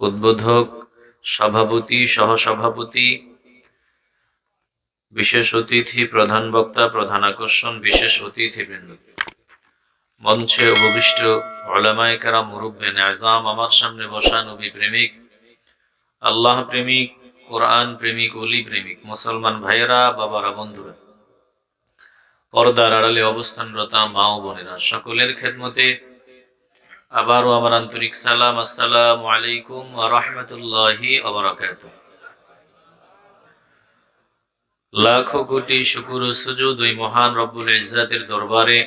উদ্বোধক সভাপতি, সহসভাপতি, বিশেষ অতিথি, প্রধান বক্তা, প্রধান আকর্ষণ, বিশেষ অতিথিবৃন্দ। মঞ্চে উপবিষ্ট ওলামায়ে মুরব্বেন আজাম, আমার সামনে বসা নবী প্রেমিক, আল্লাহ প্রেমিক, কোরআন প্রেমিক অলি প্রেমিক, মুসলমান ভাইয়েরা, বাবারা, বন্ধুরা। পর্দার আড়ালে অবস্থানরত মা ও বোনেরা, সকলের খেদমতে আবারও আমার আন্তরিক সালাম, আসসালামু আলাইকুম রাহমাতুল্লাহি লাখো কোটি শুকুর সুজুদ ওই মহান রব্বুল ইজ্জাতের দরবারে,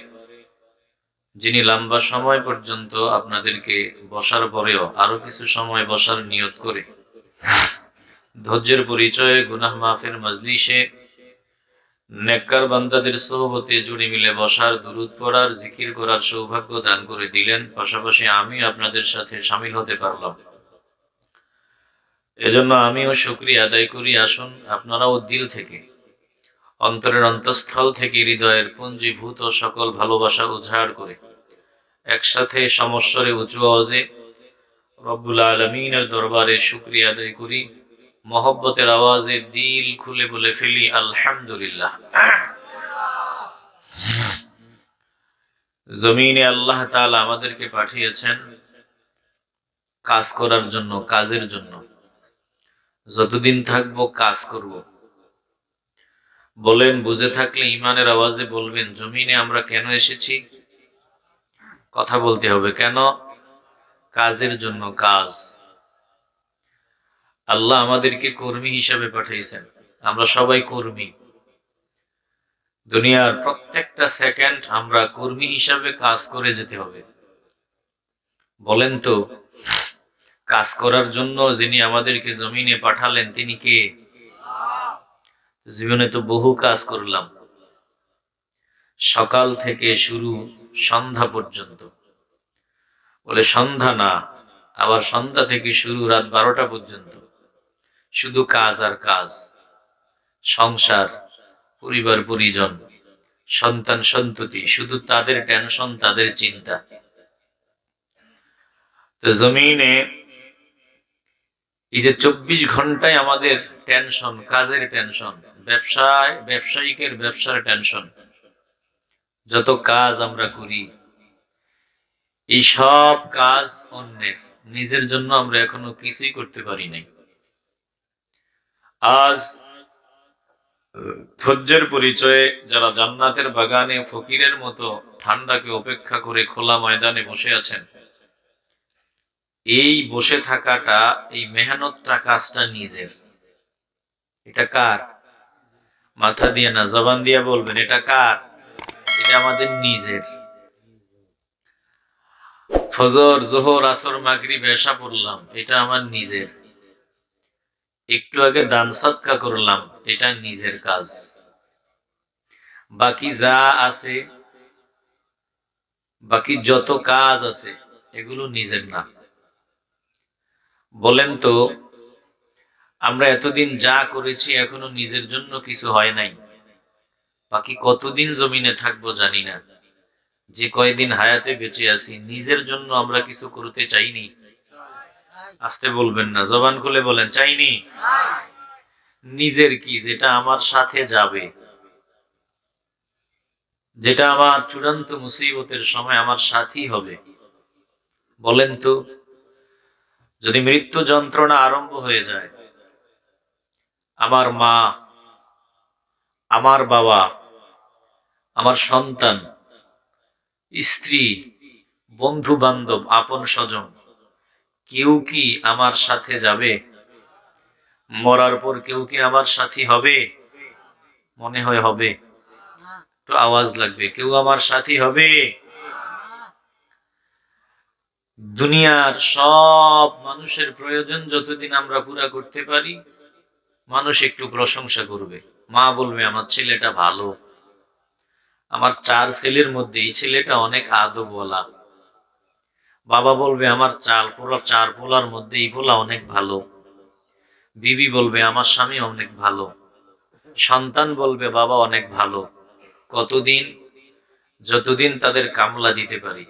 যিনি লম্বা সময় পর্যন্ত আপনাদেরকে বসার পরেও আরও কিছু সময় বসার নিয়ত করে, ধৈর্যের পরিচয়ে গুনাহ মাফের মজলিসে নেককার বান্দাদের সোহবতে জুড়ে মিলে বসার, দুরুদ পড়ার, জিকির করার সৌভাগ্য দান করে দিলেন। পাশাপাশি আমি আপনাদের সাথে সামিল হতে পারলাম। এজন্য আমিও শুক্রিয়া আদায় করি। আসুন, আপনারাও দিল থেকে, অন্তরের অন্তঃস্থল থেকে হৃদয়ের পুঞ্জীভূত সকল ভালোবাসা উজাড় করে, একসাথে সমস্বরে উঁচু আওয়াজে রব্বুল আলমিনের দরবারে শুক্রিয়া আদায় করি। মহব্বতের আওয়াজে দিল খুলে বলে ফেলি, আলহামদুলিল্লাহ। জমিনে আল্লাহ তাআলা আমাদেরকে পাঠিয়েছেন কাজ করার জন্য, কাজের জন্য। যতদিন থাকব কাজ করব। বলেন, বুঝে থাকলে ইমানের আওয়াজে বলবেন, জমিনে আমরা কেন এসেছি? কথা বলতে হবে। কেন? কাজের জন্য কাজ। আল্লাহ আমাদেরকে কর্মী হিসাবে পাঠিয়েছেন। আমরা সবাই কর্মী। দুনিয়ার প্রত্যেকটা সেকেন্ড আমরা কর্মী হিসাবে কাজ করে যেতে হবে। বলেন তো, কাজ করার জন্য যিনি আমাদেরকে জমিনে পাঠালেন, তিনি কে? জীবনে তো বহু কাজ করলাম। সকাল থেকে শুরু সন্ধ্যা পর্যন্ত। বলে সন্ধ্যা না, আবার সন্ধ্যা থেকে শুরু রাত বারোটা পর্যন্ত। শুধু কাজ আর কাজ। সংসার, পরিবার, পরিজন, সন্তান, সন্ততি, শুধু তাদের টেনশন, তাদের চিন্তা। তো জমিনে এই যে চব্বিশ ঘন্টায় আমাদের টেনশন, কাজের টেনশন, ব্যবসায়, ব্যবসায়িকের ব্যবসার টেনশন, যত কাজ আমরা করি, এই সব কাজ অন্যের। নিজের জন্য আমরা এখনও কিছুই করতে পারি নাই। আজ ধৈর্যের পরিচয়ে যারা জান্নাতের বাগানে ফকিরের মতো ঠান্ডাকে উপেক্ষা করে খোলা ময়দানে বসে আছেন, এই বসে থাকাটা, এই মেহনতটা কাজটা নিজের। এটা কার? মাথা দিয়ে না জবান দিয়ে বলবেন, এটা কার? এটা আমাদের নিজের। ফজর, জোহর, আসর মাগরি বেশা পড়লাম, এটা আমার নিজের। একটু আগে দান সৎকা করলাম, এটা নিজের কাজ। বাকি যা আছে, বাকি যত কাজ আছে, এগুলো নিজের না। বলেন তো, আমরা এতদিন যা করেছি, এখনও নিজের জন্য কিছু হয় নাই। বাকি কতদিন জমিনে থাকব জানি না। যে কয়দিন হায়াতে বেঁচে আছি, নিজের জন্য আমরা কিছু করতে চাইনি। আসতে বলবেন না, জবান খুলে বলেন, চাইনি? নিজের কি? যেটা আমার সাথে যাবে। যেটা আমার চূড়ান্ত মুসিবতের সময় আমার সাথী হবে। বলেন তো, যদি মৃত্যু যন্ত্রণা আরম্ভ হয়ে যায়, আমার মা, আমার বাবা, আমার সন্তান, স্ত্রী বন্ধু বান্ধব আপন স্বজন কেউ কি আমার সাথে যাবে? মরার পর কেউ কি আমার সাথী হবে? মনে হয় হবে। তো আওয়াজ লাগবে। কেউ আমার সাথী হবে? দুনিয়ার সব মানুষের প্রয়োজন যতদিন আমরা পুরা করতে পারি, মানুষ একটু প্রশংসা করবে। মা বলবে, আমার ছেলেটা ভালো। আমার চার ছেলের মধ্যে এই ছেলেটা অনেক আদব বলা বাবা বলবে, আমার চাল পোলা চার পোলার মধ্যে এই পোলা অনেক ভালো। বিবি বলবে, আমার স্বামী অনেক ভালো। সন্তান বলবে, বাবা অনেক ভালো। কতদিন? যতদিন তাদের কামলা দিতে পারি।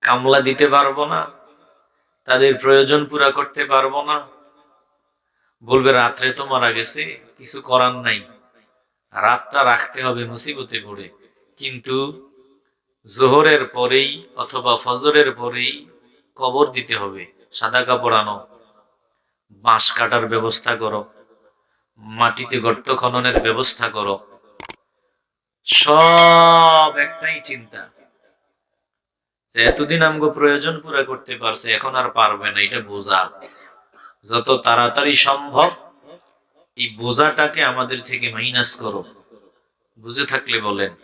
কামলা দিতে পারব না। তাদের প্রয়োজন পুরা করতে পারব না। বলবে, রাত্রে তো মারা গেছে, কিছু করার নাই। রাতটা রাখতে হবে মুসিবতে পড়ে। কিন্তু জোহরের পরেই অথবা ফজরের পরেই কবর দিতে হবে, সাদা কাপড় আনো, বাঁশ কাটার ব্যবস্থা করো, মাটিতে গর্ত খননের ব্যবস্থা করো। সব একটাই চিন্তা। যে এতদিন আমগো প্রয়োজন পুরা করতে পারছে, এখন আর পারবে না, এটা বোঝা। যত তাড়াতাড়ি সম্ভব এই বোঝাটাকে আমাদের থেকে মাইনাস করো। বুঝে থাকলে বলেন।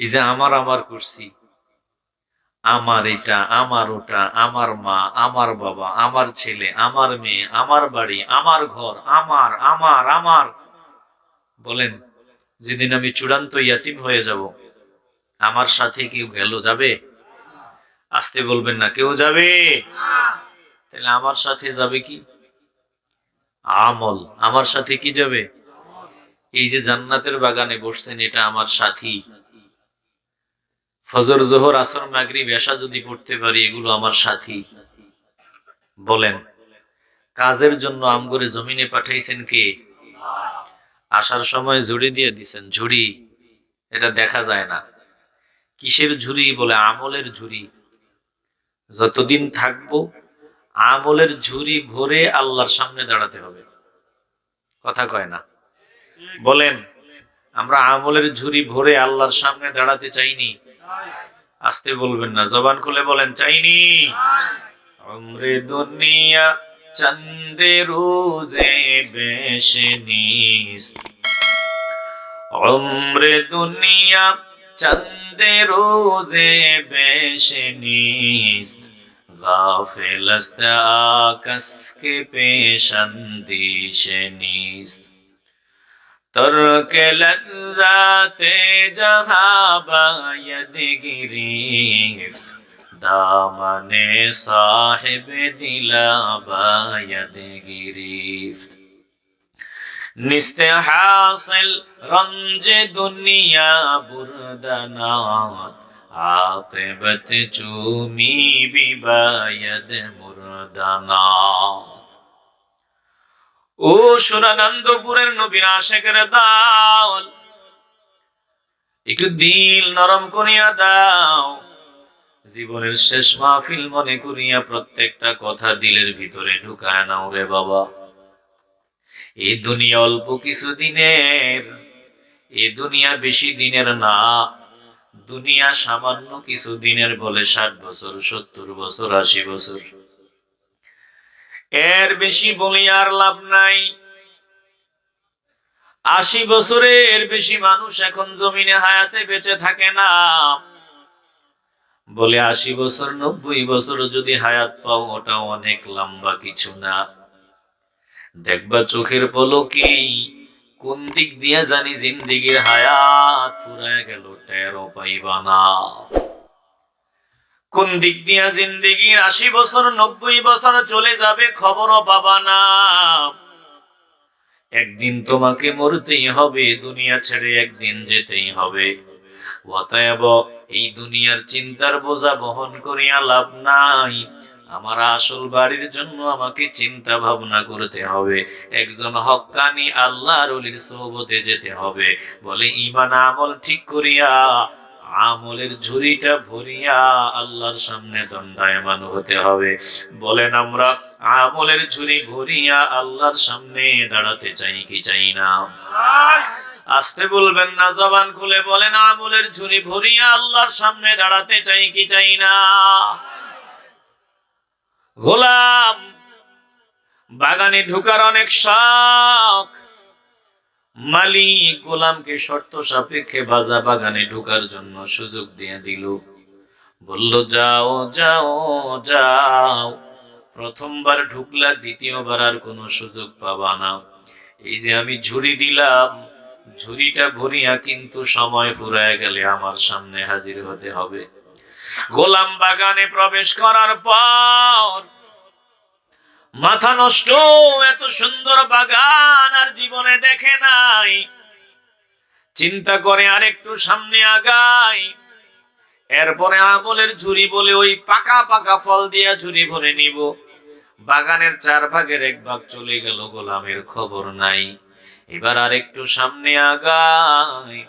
এই যে আমার আমার করছি। আমার এটা, আমার ওটা, আমার মা, আমার বাবা, আমার ছেলে, আমার মেয়ে, আমার বাড়ি, আমার ঘর, আমার আমার আমার। বলেন, যেদিন আমি চূড়ান্ত ইয়াতিম হয়ে যাব, আমার সাথে কেউ গেল যাবে? আসতে বলবেন না, কেউ যাবে? তাহলে আমার সাথে যাবে কি? আমল, আমার সাথে কি যাবে? এই যে জান্নাতের বাগানে বসছেন, এটা আমার সাথী। ফজর, জোহর, আসর মাগরি বেশা যদি পড়তে পারি, এগুলো আমার সাথী। বলেন, কাজের জন্য আমগরে জমিনে পাঠাইছেন কে? আসার সময় ঝুড়ি দিয়ে দিছেন। ঝুড়ি, এটা দেখা যায় না। কিসের ঝুড়ি বলে? আমলের ঝুড়ি। যতদিন থাকব, আমলের ঝুড়ি ভরে আল্লাহর সামনে দাঁড়াতে হবে। কথা কয় না? বলেন, আমরা আমলের ঝুড়ি ভরে আল্লাহর সামনে দাঁড়াতে চাইনি। আসতে বলবেন না, জবান খুলে বলেন, চাইনি। অমরে দুনিয়া চন্দে রোজে বেশে অমরে দুনিয়া চন্দে রোজে বেশে গাফেলস্ত আকাশ কে পেশন্দিশ নিস্ত ترک لذات جہاں باید گریفت دامن صاحب دلا باید گریفت نست حاصل رنج دنیا بردنات عاقبت چومی بھی باید مردنات ও সুরানন্দপুরের নবীর আশেকের দাল একটু দিল নরম করিয়া দাও। জীবনের শেষ মাহফিল মনে করিয়া প্রত্যেকটা কথা দিলের ভিতরে ঢুকায় নাও রে বাবা। এই দুনিয়া অল্প কিছু দিনের, এ দুনিয়া বেশি দিনের না। দুনিয়া সামান্য কিছু দিনের বলে ষাট বছর, সত্তর বছর, আশি বছর। এর বেশি বলি আর লাভ নাই। আশি বছরের বেশি মানুষ এখন জমিনে হায়াতে বেঁচে থাকে না। বলে আশি বছর, নব্বই বছর যদি হায়াত পাও ওটা অনেক লম্বা কিছু না। দেখবা চোখের পলকেই কোন দিক দিয়ে জানি জিন্দিগির হায়াত ফুরায় গেল টেরো পাইবা না। কোন দিক দিয়া জিন্দিগির আশি বছর, নব্বই বছর চলে যাবে খবরও পাবা না। একদিন তোমাকে মরতেই হবে, দুনিয়া ছেড়ে একদিন যেতেই হবে। এই দুনিয়ার চিন্তার বোঝা বহন করিয়া লাভ নাই। আমার আসল বাড়ির জন্য আমাকে চিন্তা ভাবনা করতে হবে। একজন হক্কানি আল্লাহর অলির সোহবতে যেতে হবে। বলে, ইমান আমল ঠিক করিয়া আমলের ঝুড়িটা ভরিয়া আল্লাহর সামনে দণ্ডায়মান হতে হবে। বলেন আমরা, আমলের ঝুড়ি ভরিয়া আল্লাহর সামনে দাঁড়াতে চাই কি চাই না? আসতে বলবেন না, জবান খুলে বলেন, আমলের ঝুড়ি ভরিয়া আল্লাহর সামনে দাঁড়াতে চাই কি চাই না? গোলাম, বাগানে ঢুকার অনেক শখ মালিক গোলামকে শর্ত সাপেক্ষে বাজা বাগানে ঢুকার জন্য সুযোগ দিয়ে দিল। বলল, যাও যাও যাও। প্রথমবার ঢুকলা, দ্বিতীয়বার আর কোনো সুযোগ পাবা না। এই যে আমি ঝুড়ি দিলাম, ঝুড়িটা ভরিয়া কিন্তু সময় ফুরায় গেলে আমার সামনে হাজির হতে হবে। গোলাম বাগানে প্রবেশ করার পর মাথা নষ্ট, এত সুন্দর বাগান আর জীবনে দেখে নাই। চিন্তা করে আর একটু সামনে আগাই। এরপরে আমলের ঝুড়ি বলে ওই পাকা পাকা ফল দিয়া ঝুড়ি ভরে নিব। বাগানের চার ভাগের এক ভাগ চলে গেল, গোলামের খবর নাই। এবার আর একটু সামনে আগাই।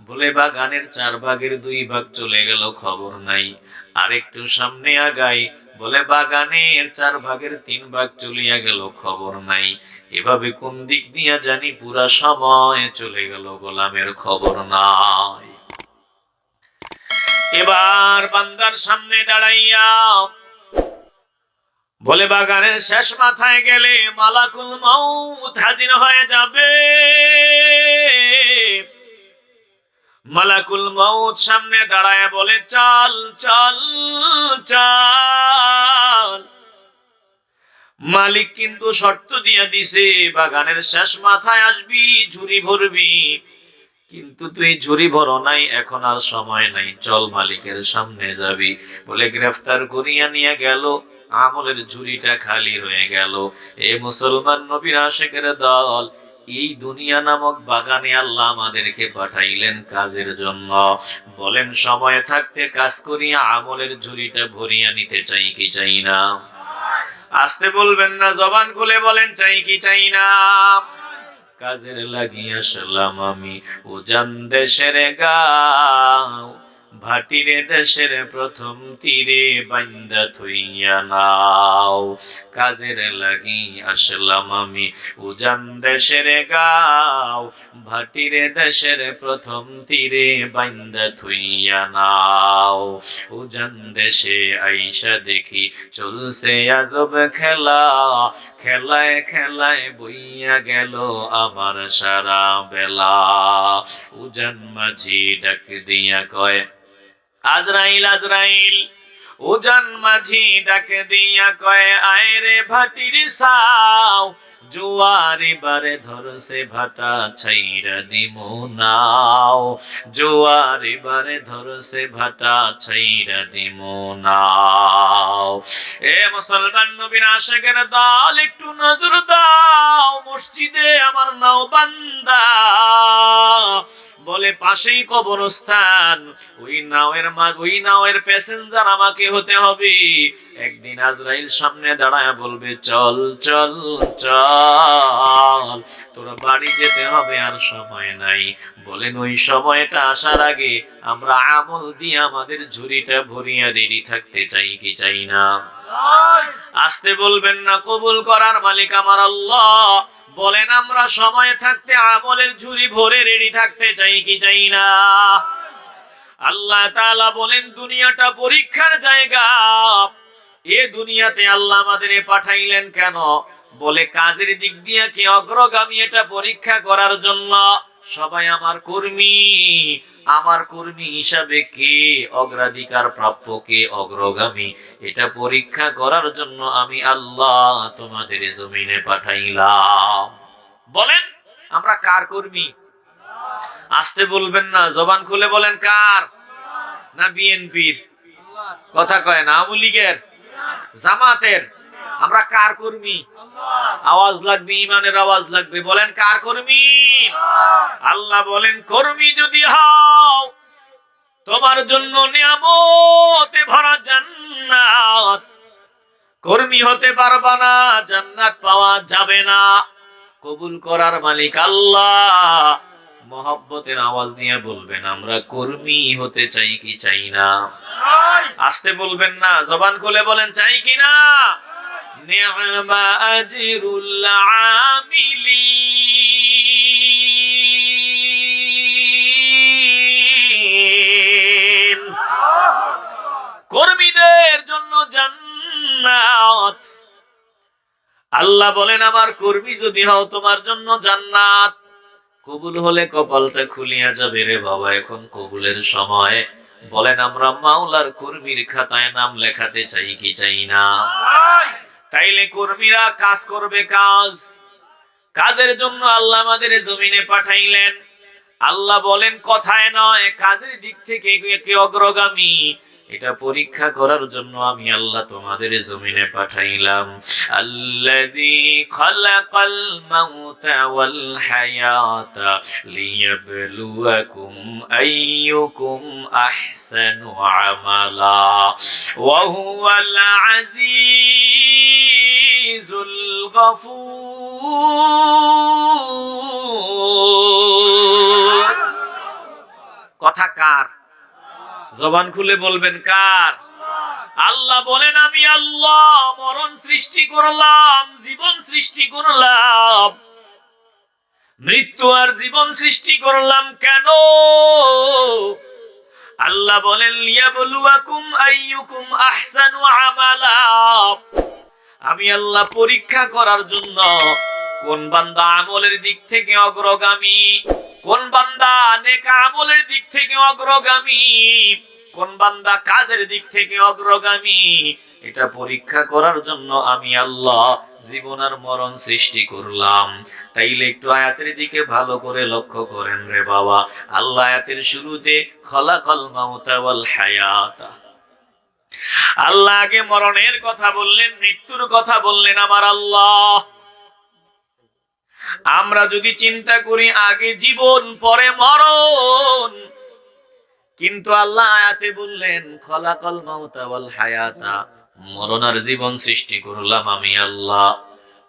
বলে বাগানের চার ভাগের দুই ভাগ চলে গেল, খবর নাই। আর একটু সামনে আগাই। বলে, বাগানের চার ভাগের তিন ভাগ চলিয়া গেল, খবর নাই। এভাবে কোন দিক দিয়া জানি পুরা সময় চলে গেল, গোলামের খবর নাই। এবার বান্দার সামনে দাঁড়াইয়া বলে, বাগানের শেষ মাথায় গেলে মালাকুল মাউত হাজির হয়ে যাবে। মালাকুল মাউত সামনে দাঁড়ায় বলে, চল চল চল। মালিক কিন্তু শর্ত দিয়া দিছে, বাগানের শেষ মাথায় আসবি ঝুরি ভরবি। কিন্তু তুই ঝুরি ভরো নাই, এখন আর সময় নাই। চল মালিকের সামনে যাবি। বলে গ্রেফতার করিয়া নিয়ে গেল। আমলের ঝুড়িটা খালি হয়ে গেল। এ মুসলমান নবীর আশেকের দল এই দুনিয়া নামক বাগানে আল্লাহ আমাদেরকে পাঠাইলেন কাজের জন্য। বলেন, সময় থাকতে কাজ করিয়া আমলের ঝুড়িটা ভরিয়া নিতে চাই কি চাই না? আসতে বলবেন না, জবান খুলে বলেন, চাই কি চাই না? কাজের লাগিয়া সালাম আমি, উজান দেশের গাও, ভাটিরে দেশের প্রথম তীরে বান্দা থইয়া নাও। কাজের লাগি আসলাম আমি। উজান দেশের গাও, ভাটিরে দেশের প্রথম তীরে বান্দা থুইয়া নাও। উজান দেশে আইসা দেখি চলছে আজব খেলা, খেলায় খেলায় বইয়া গেল আমার সারা বেলা। উজান মাঝি ডাক দিয়া কয়, আজরাইল আজরাইল। উজান মাঝি ডাকে দিয়া কয় আয় রে ভাটির সাও জোয়ার এবারে ধরছে ভাটা ছাইরা দিমু নাও। জোয়ার এবারে ধরছে ভাটা ছাইরা দিমু নাও। এ মুসলমান নবীর আশেকের দল, একটু নজর দাও, মসজিদে আমার নাও বান্দা। বলে পাশেই কবরস্থান, ওই নাওয়ের ওই নাওয়ের প্যাসেঞ্জার আমাকে হতে হবে। একদিন আজরাইল সামনে দাঁড়ায় বলবে, চল চল চল। তোরা বাড়ি যেতে হবে আর সময় নাই। বলেন, ওই সময়টা আসার আগে আমরা আমল দিয়ে আমাদের ঝুড়িটা ভরিয়া রেডি থাকতে চাই কি চাই না? আসতে বলবেন না, কবুল করার মালিক আমার আল্লাহ। বলেন, আমরা সময় থাকতে আমলের ঝুড়ি ভরে রেডি থাকতে চাই কি চাই না? আল্লাহ তাআলা বলেন, দুনিয়াটা পরীক্ষার জায়গা। এ দুনিয়াতে আল্লাহ আমাদের পাঠাইলেন কেন? বলে, কাজের দিক দিয়ে কি অগ্রগামী এটা পরীক্ষা করার জন্য? সবাই আমার কর্মী। আমার কর্মী হিসাবে কে অগ্রাধিকার প্রাপ্য, কে অগ্রগামী? এটা পরীক্ষা করার জন্য আমি আল্লাহ তোমাদের জমিনে পাঠাইলাম। বলেন, আমরা কার কর্মী? আসতে বলবেন না, জবান খুলে বলেন, কার? না বিএনপির? কথা কয় না, আওয়ামী লীগের? জামাতের? আমরা কার কর্মী? আওয়াজ লাগবে ইমানের আওয়াজ লাগবে। বলেন কার কর্মী? আল্লাহ বলেন কর্মী যদি হও তোমার জন্য নিয়ামতে ভরা জান্নাত। কর্মী হতে পারবা না জান্নাত পাওয়া যাবে না। কবুল করার মালিক আল্লাহ। মহব্বতের আওয়াজ নিয়ে বলবেন আমরা কর্মী হতে চাই কি চাই না? আসতে বলবেন না জবান খুলে বলেন চাই কি না? কর্মীদের জন্য জান্নাত। আল্লাহ বলেন, আমার কর্মী যদি হও, তোমার জন্য জান্নাত। কবুল হলে কপালটা খুলিয়া যাবে রে বাবা, এখন কবুলের সময়। বলেন, আমরা মাওলার কর্মীর খাতায় নাম লেখাতে চাই কি চাই না? তাইলে কর্মীরা কাজ করবে কাজ। কাজের জন্য আল্লাহ আমাদের জমিনে পাঠাইলেন। আল্লাহ বলেন, কথায় নয়, কাজের দিক থেকে অগ্রগামী? এটা পরীক্ষা করার জন্য আমি আল্লাহ তোমাদের জমিনে পাঠাইলাম। আল্লাযী খালাকাল মাউতা ওয়াল হায়াতা লিয়াবলুয়াকুম আইয়ুকুম আহসানু আমালা। ওয়া হুয়াল আজিজুল গফুর। কথা কার? জবান খুলে বলবেন কার? আল্লাহ বলেন, আমি আল্লাহ, মরণ সৃষ্টি করলাম, জীবন সৃষ্টি করলাম। মৃত্যু আর জীবন সৃষ্টি করলাম কেন? আল্লাহ বলেন, লিয়াবলুয়াকুম আইয়ুকুম আহসানু আমালা। আমি আল্লাহ পরীক্ষা করার জন্য কোন বান্দা আমলের দিক থেকে অগ্রগামী? কোন বান্দা নেকা আমলের দিক থেকে অগ্রগামী? কোন বান্দা কাজের দিক থেকে অগ্রগামী? এটা পরীক্ষা করার জন্য আমি আল্লাহ জীবন আর মরণ সৃষ্টি করলাম। তাইলে একটু আয়াতের দিকে ভালো করে লক্ষ্য করেন রে বাবা। আল্লাহ আয়াতের শুরুতে, খলাকল মাউতা ওয়াল হায়াতা। আল্লাহ আগে মরণের কথা বললেন, মৃত্যুর কথা বললেন আমার আল্লাহ। আমরা যদি চিন্তা করি, আগে জীবন, পরে মরণ। কিন্তু আল্লাহ আয়াতে বললেন, খলাকল মাউতা হায়াতা, মরণ আর জীবন সৃষ্টি করলাম আমি আল্লাহ।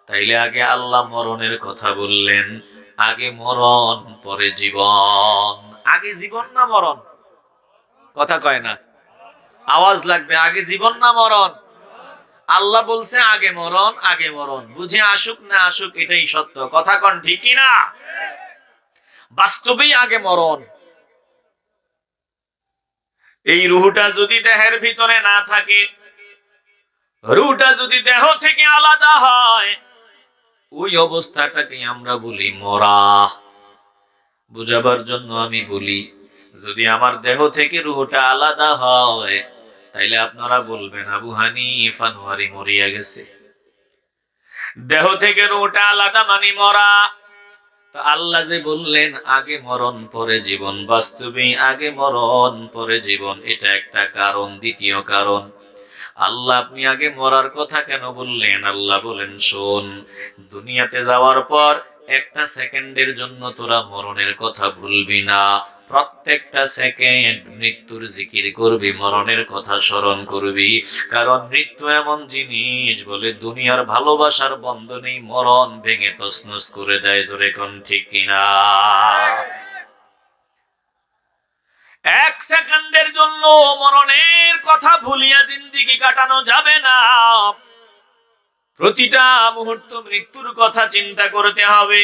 তাইলে আগে আল্লাহ মরণের কথা বললেন, আগে মরণ, পরে জীবন। আগে জীবন না মরণ? কথা কয় না। আওয়াজ লাগবে, আগে জীবন না মরণ? আল্লাহ বলছে, আগে মরণ আগে মরণ। বুঝে আসুক না আসুক, এটাই সত্য। কথা কন ঠিকই না? বাস্তবেই আগে মরণ। এই রুহুটা যদি দেহের ভিতরে না থাকে, রুহুটা যদি দেহ থেকে আলাদা হয়, ওই অবস্থাটাকে আমরা বলি মরা। বুঝাবার জন্য আমি বলি যদি আমার দেহ থেকে রুহটা আলাদা হয়, তাইলে আপনারা বলবেন, আবু হানিফ আনোয়ারি মরিয়া গেছে। দেহ থেকে রুহটা আলাদা মানি মরা। তো আল্লাহ যে বললেন, আগে মরণ, পরে জীবন। বাস্তবে আগে মরণ, পরে জীবন, এটা একটা কারণ, দ্বিতীয় কারণ। আল্লাহ, আপনি আগে মরার কথা কেন বললেন? আল্লাহ বলেন, শোন, দুনিয়াতে যাওয়ার পর একটা সেকেন্ডের জন্য তোরা মরণের কথা ভুলবি না। প্রত্যেকটা সেকেন্ড মৃত্যুর জিকির করবি, মরণের কথা স্মরণ করবি। কারণ মৃত্যু এমন জিনিস বলে দুনিয়ার ভালোবাসার বন্ধনেই মরণ ভেঙে তছনছ করে দেয় জোরে কোন ঠিক কিনা? এক সেকেন্ডের জন্য মরণের কথা ভুলিয়া জিন্দিগি কাটানো যাবে না। প্রতিটা মুহূর্ত মৃত্যুর কথা চিন্তা করতে হবে।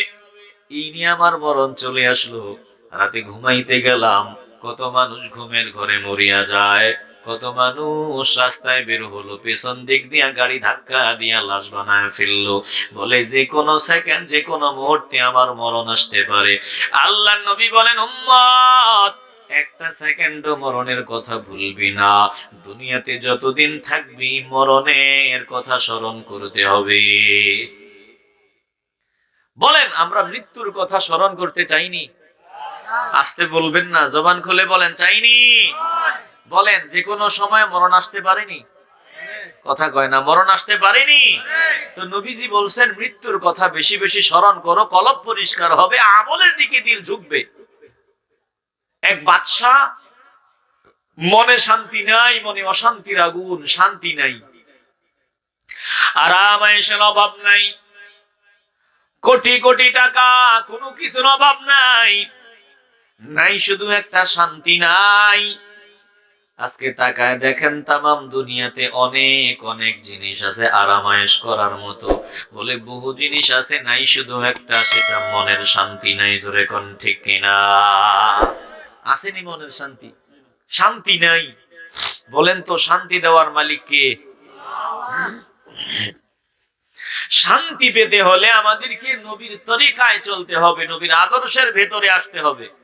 এই নিয়ে আমার মরণ চলে আসলো। রাতে ঘুমাইতে গেলাম, কত মানুষ ঘুমের ঘরে মরিয়া যায়, কত মানুষ রাস্তায় বের হলো, পেছন দিক দিয়া গাড়ি ধাক্কা দিয়া লাশ বানায় ফেলল। বলে যে কোনো সেকেন্ড যে কোনো মুহূর্তে আমার মরণ আসতে পারে। আল্লাহ নবী বলেন, উম্মত, একটা সেকেন্ডও মরণের কথা ভুলবি না। দুনিয়াতে যতদিন থাকবি, মরণের কথা স্মরণ করতে হবে। বলেন, আমরা মৃত্যুর কথা স্মরণ করতে চাইনি। আসতে বলবেন না, জবান খুলে বলেন, চাইনি। বলেন, যে কোনো সময় মরণ আসতে পারেনি। কথা কয় না, মরণ আসতে পারেনি। তো নবীজি বলছেন, মৃত্যুর কথা বেশি বেশি স্মরণ করো, কলব পরিষ্কার হবে, আমলের দিকে দিল ঝুঁকবে। এক বাদশাহ, মনে শান্তি নাই, মনে অশান্তির আগুন, শান্তি নাই। আরাম আয়েশের অভাব নাই। কোটি কোটি টাকা, কোনো কিছুর অভাব নাই। নাই, শুধু একটা শান্তি নাই। আজকে তাকায় দেখেন তামাম দুনিয়াতে অনেক অনেক জিনিস আছে আরামায়েশ করার মতো। বলে বহু জিনিস আছে, নাই, শুধু একটা, সেটা মনের শান্তি নাই, জোরে কোন ঠিক কিনা? আসেনি মনের শান্তি? শান্তি নাই। বলেন তো, শান্তি দেওয়ার মালিক কে? শান্তি পেতে হলে আমাদেরকে নবীর তরিকায় চলতে হবে, নবীর আদর্শের ভেতরে আসতে হবে।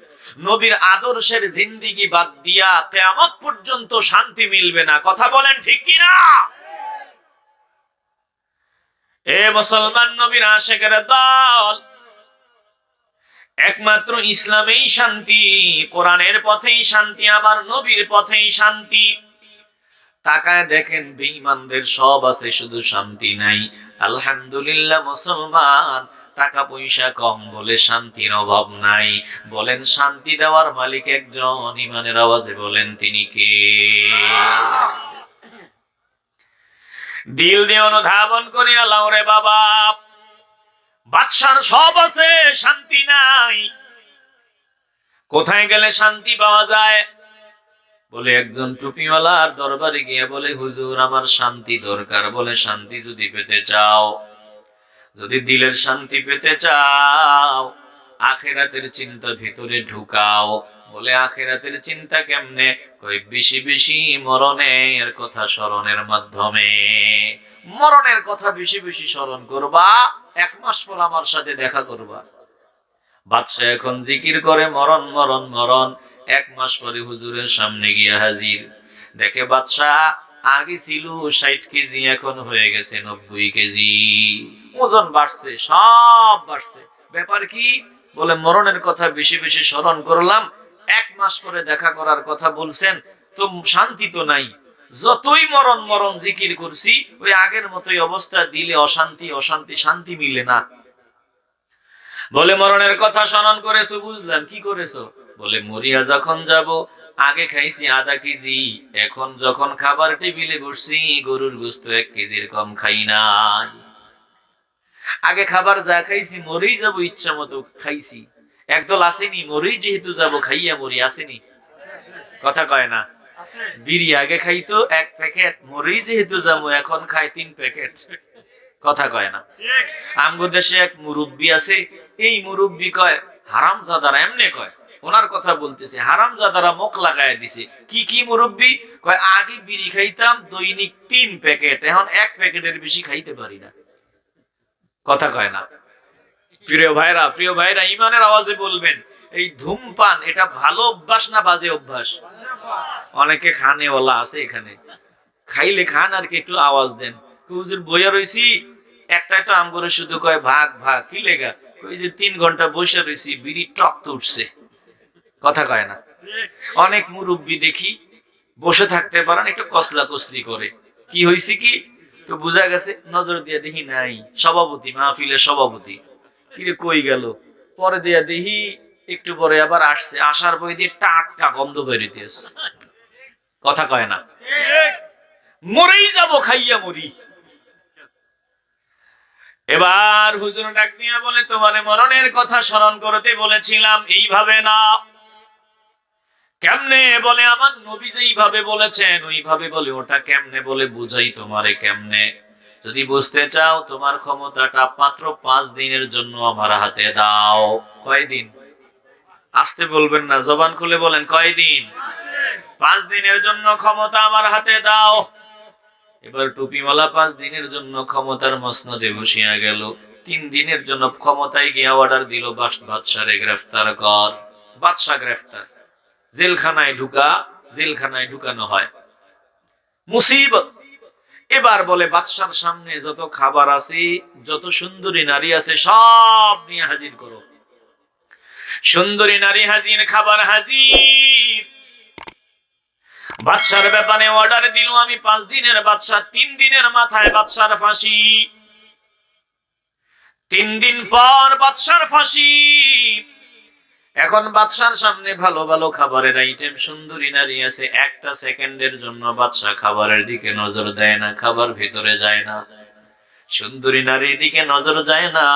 নবীর আদর্শের জিন্দিগি বাদ দিয়া কেয়ামত পর্যন্ত শান্তি মিলবে না। কথা বলেন ঠিক কিনা? এ মুসলমান নবীর আশেকের দল, একমাত্র ইসলামেই শান্তি, কোরআনের পথেই শান্তি আমার নবীর পথেই শান্তি। তাকায় দেখেন বেঈমানদের সব আছে, শুধু শান্তি নাই। আলহামদুলিল্লাহ মুসলমান টাকা পয়সা কম বলে শান্তির অভাব নাই। বলেন, শান্তি দেওয়ার মালিক একজন, ইমানের আওয়াজে বলেন, তিনি কে? দিল দিয়ে অনুধাবন করি, আল্লাহ রে বাবা। বাদশার সব আছে, শান্তি নাই। কোথায় গেলে শান্তি পাওয়া যায়? বলে, একজন টুপিওয়ালার দরবারে গিয়ে বলে, হুজুর, আমার শান্তি দরকার। বলে, শান্তি যদি পেতে চাও। যদি দিলের শান্তি পেতে চাও, আখেরাতের চিন্তা ভিতরে ঢুকাও। বলে আখেরাতের চিন্তা কেমনে? কই বেশি বেশি মরণের কথা স্মরণের মাধ্যমে। মরণের কথা বেশি বেশি স্মরণ করবা, এক মাস পর আমার সাথে দেখা করবা। বাদশাহ এখন জিকির করে, মরণ মরণ মরণ। এক মাস পরে হুজুরের সামনে গিয়ে হাজির। দেখে বাদশাহ, আগে ছিল ষাট কেজি, এখন হয়ে গেছে নব্বই কেজি। ওজন বাড়ছে, সব বাড়ছে। ব্যাপার কি? বলে মরণের কথা বেশি বেশি স্মরণ করলাম। এক মাস পরে দেখা করার কথা বলছেন, তো শান্তি তো নাই। যতই মরণ মরণ জিকির করছি, ওই আগের মতোই অবস্থা, দিলে অশান্তি অশান্তি, শান্তি মিলে না। বলে মরণের কথা স্মরণ করেছ, বুঝলাম, কি করেছ? বলে মরিয়া, যখন যাব, আগে খাইছি আধা কেজি, এখন যখন খাবার টেবিলে বসছি, গরুর গোস্ত এক কেজির কম খাই নাই। আগে খাবার যা খাইছি মরেই যাব ইচ্ছা মতো খাইছি। একদল আসেনি মরেই যেহেতু যাব খাইয়া মরি আসেনি। কথা কয় না? বিড়ি আগে খাইতো এক প্যাকেট মরেই যেহেতু যাব এখন খাই তিন প্যাকেট। কথা কয় না? আমগো দেশে এক মুরব্বী আছে এই মুরব্বী কয় হারাম জাদারা এমনে কয় ওনার কথা বলতেছে হারাম জাদারা মুখ লাগায় দিছে। কি কি মুরব্বী? কয় আগে বিড়ি খাইতাম দৈনিক তিন প্যাকেট এখন এক প্যাকেটের বেশি খাইতে পারি না। কথা কয় না। প্রিয় ভাইরা প্রিয় ভাইরা, ইমানের আওয়াজে বলবেন, এই ধূমপান, এটা ভালো অভ্যাস না বাজে অভ্যাস? অনেকে খানে ওলা আছে এখানে। খাইলে খান আর কি, একটু আওয়াজ দেন। হুজুর বইয়া রইছি? একটাই তো আম করে শুধু কয়, ভাগ ভাগ কি লেগা? ওই যে তিন ঘণ্টা বসে রইছি, বিড়ি টক তো উঠছে। কথা কয় না। অনেক মুরব্বী দেখি, বসে থাকতে পারেন, একটু কসলা কসলি করে। কি হয়েছে কি? তো বোঝা গেছে, নজর দিয়ে দেখি নাই। সভাপতি, মাহফিলের সভাপতি। কিরে কই গেল? পরে দিয়া দেখি একটু পরে আবার আসছে। আসার পরে দিয়ে টাটকা গন্ধ বেরিতেছে কথা কয় না। মরেই যাব, খাইয়া মরি। এবার হুজুর ডাক দিয়া বলে, তোমারে মরণের কথা স্মরণ করতে বলেছিলাম, এইভাবে না। কেমনে বলে আমার নবী যেইভাবে বলেছেন, ওইভাবে বলে, ওটা কেমনে বলে বুঝাই তোমারে কেমনে? যদি বুঝতে চাও তোমার ক্ষমতাটা মাত্র পাঁচ দিনের জন্য আমার হাতে দাও। কয়দিন? আসতে বলবেন না, জবান খুলে বলেন, কয়দিন? পাঁচ দিনের জন্য ক্ষমতা আমার হাতে দাও। এবার টুপিওয়ালা পাঁচ দিনের জন্য ক্ষমতার মসনদে বসিয়া গেল। তিন দিনের জন্য ক্ষমতায় গিয়া অর্ডার দিল বাদশারে গ্রেফতার কর। বাদশাহ গ্রেফতার। জেলখানায় ঢুকা, জেলখানায় ঢুকানো হয়। মুসিবত। এবার বলে, বাদশার সামনে যত খাবার আছে, যত সুন্দরী নারী আছে, সব নিয়ে হাজির করো। সুন্দরী নারী হাজির, খাবার হাজির। বাদশার ব্যাপারে অর্ডার দিল আমি পাঁচ দিনের বাদশা তিন দিনের মাথায় বাদশার ফাঁসি। তিন দিন পর বাদশার ফাঁসি। এখন বাদশার সামনে ভালো ভালো খাবারের আইটেম সুন্দরী নারী আছে, একটা সেকেন্ডের জন্য বাদশা খাবারের দিকে নজর দেয় না, খাবার ভিতরে যায় না। সুন্দরী নারীর দিকে নজর যায় না।